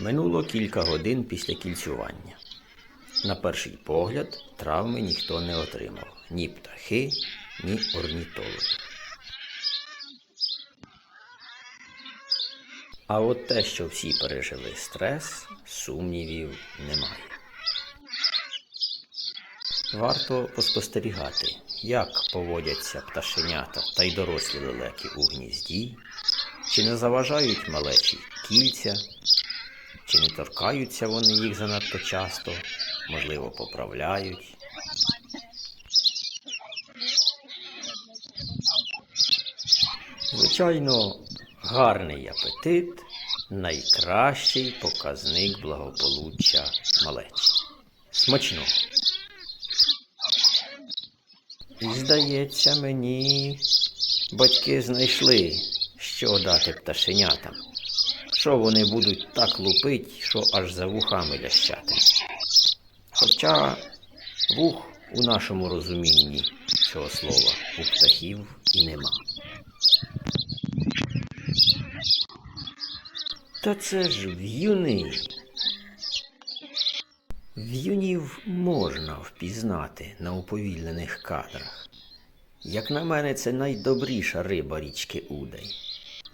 Минуло кілька годин після кільцювання. На перший погляд, травми ніхто не отримав ні птахи, ні орнітологи. А от те, що всі пережили стрес, сумнівів немає. Варто поспостерігати, як поводяться пташенята та й дорослі лелеки у гнізді, чи не заважають малечі кільця, чи не торкаються вони їх занадто часто, можливо, поправляють. Звичайно, гарний апетит найкращий показник благополуччя малечі. Смачно. І здається мені, батьки знайшли, що дати пташенятам. Що вони будуть так лупить, що аж за вухами лящати. Хоча вух у нашому розумінні цього слова у птахів і нема. Та це ж в'юни. В'юнів можна впізнати на уповільнених кадрах. Як на мене, це найдобріша риба річки Удай.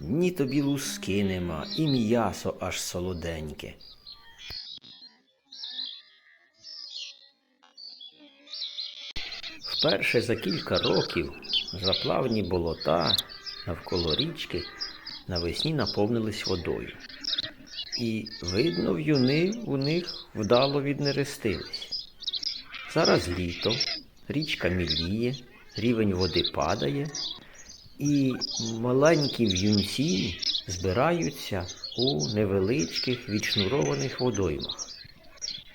Ні тобі луски нема, і м'ясо аж солоденьке. Вперше за кілька років заплавні болота навколо річки навесні наповнились водою. І, видно, в'юни у них вдало віднерестились. Зараз літо, річка міліє, рівень води падає, і маленькі в'юнці збираються у невеличких відшнурованих водоймах.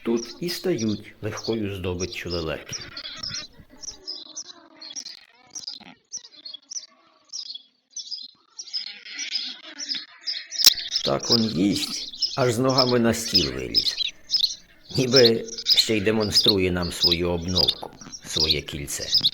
Тут і стають легкою здобиччю лелеки. Так он їсть, аж з ногами на стіл виліз. Ніби ще й демонструє нам свою обновку, своє кільце.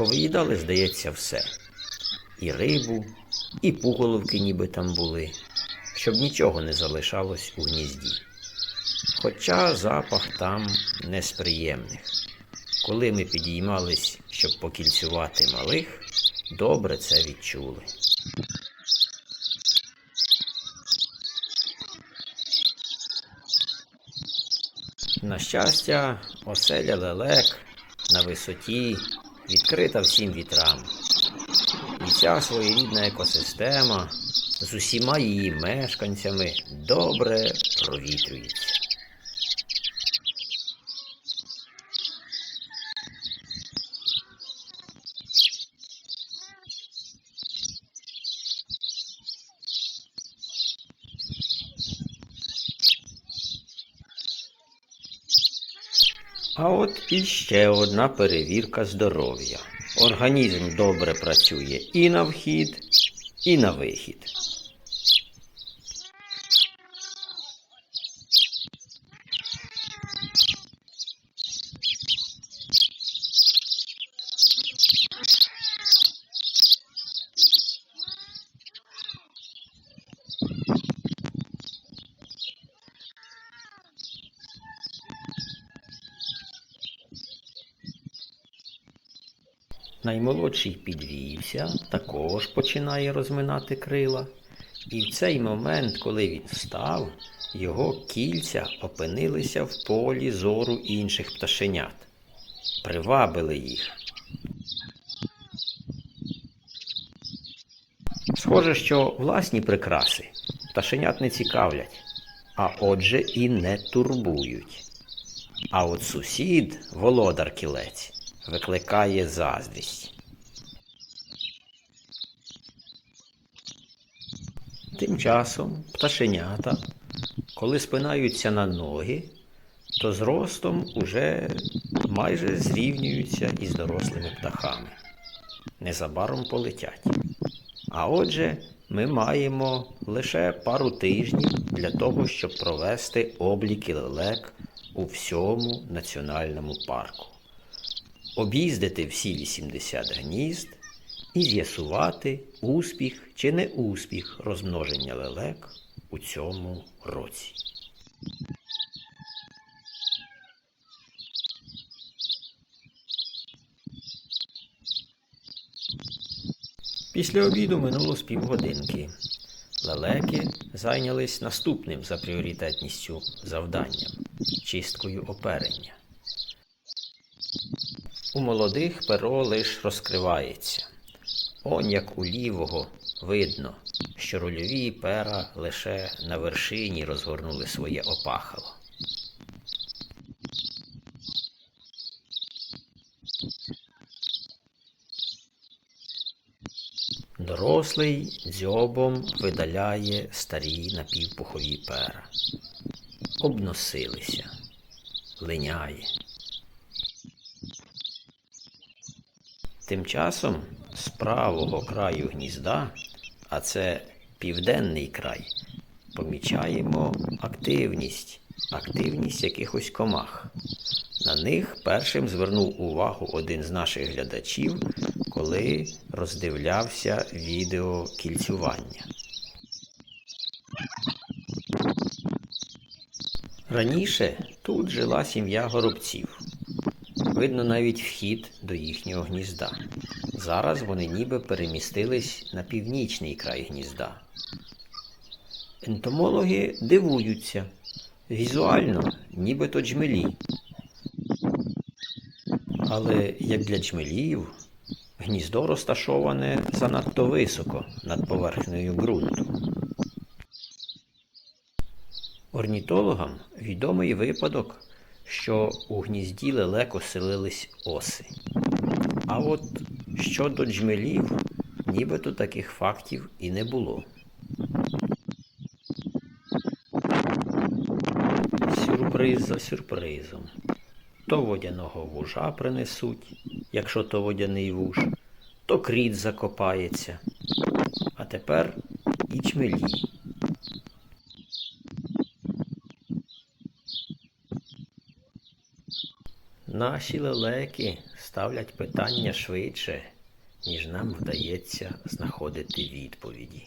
Повиїдали, здається, все. І рибу, і пуголовки ніби там були, щоб нічого не залишалось у гнізді. Хоча запах там не з приємних. Коли ми підіймались, щоб покільцювати малих, добре це відчули. На щастя, оселя лелек на висоті відкрита всім вітрам. І ця своєрідна екосистема з усіма її мешканцями добре провітрюється. А от іще одна перевірка здоров'я. Організм добре працює і на вхід, і на вихід. Наймолодший підвівся, також починає розминати крила. І в цей момент, коли він встав, його кільця опинилися в полі зору інших пташенят. Привабили їх. Схоже, що власні прикраси пташенят не цікавлять, а отже і не турбують. А от сусід, володар кілець, викликає заздрість. Тим часом пташенята, коли спинаються на ноги, то зростом уже майже зрівнюються із дорослими птахами. Незабаром полетять. А отже, ми маємо лише пару тижнів для того, щоб провести обліки лелек у всьому національному парку, об'їздити всі 80 гнізд і з'ясувати успіх чи не успіх розмноження лелек у цьому році. Після обіду минуло з півгодинки. Лелеки зайнялись наступним за пріоритетністю завданням чисткою оперення. У молодих перо лиш розкривається. Он як у лівого видно, що рольові пера лише на вершині розгорнули своє опахало. Дорослий дзьобом видаляє старі напівпухові пера. Обносилися, линяє. Тим часом з правого краю гнізда, а це південний край, помічаємо активність, активність якихось комах. На них першим звернув увагу один з наших глядачів, коли роздивлявся відео кільцювання. Раніше тут жила сім'я горобців. Видно навіть вхід до їхнього гнізда. Зараз вони ніби перемістились на північний край гнізда. Ентомологи дивуються. Візуально, нібито джмелі. Але як для джмелів, гніздо розташоване занадто високо над поверхнею ґрунту. Орнітологам відомий випадок, що у гнізді лелек оселились оси. А от щодо джмелів, нібито таких фактів і не було. Сюрприз за сюрпризом. То водяного вужа принесуть, якщо то водяний вуж, то кріт закопається. А тепер і чмелі. Наші лелеки ставлять питання швидше, ніж нам вдається знаходити відповіді.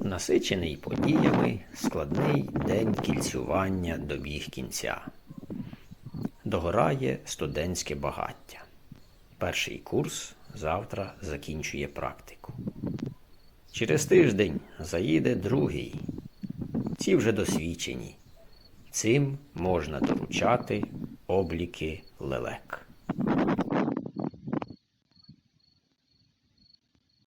Насичений подіями складний день кільцювання добіг кінця. Догорає студентське багаття. Перший курс завтра закінчує практику. Через тиждень заїде другий. Ці вже досвідчені. Цим можна доручати обліки лелек.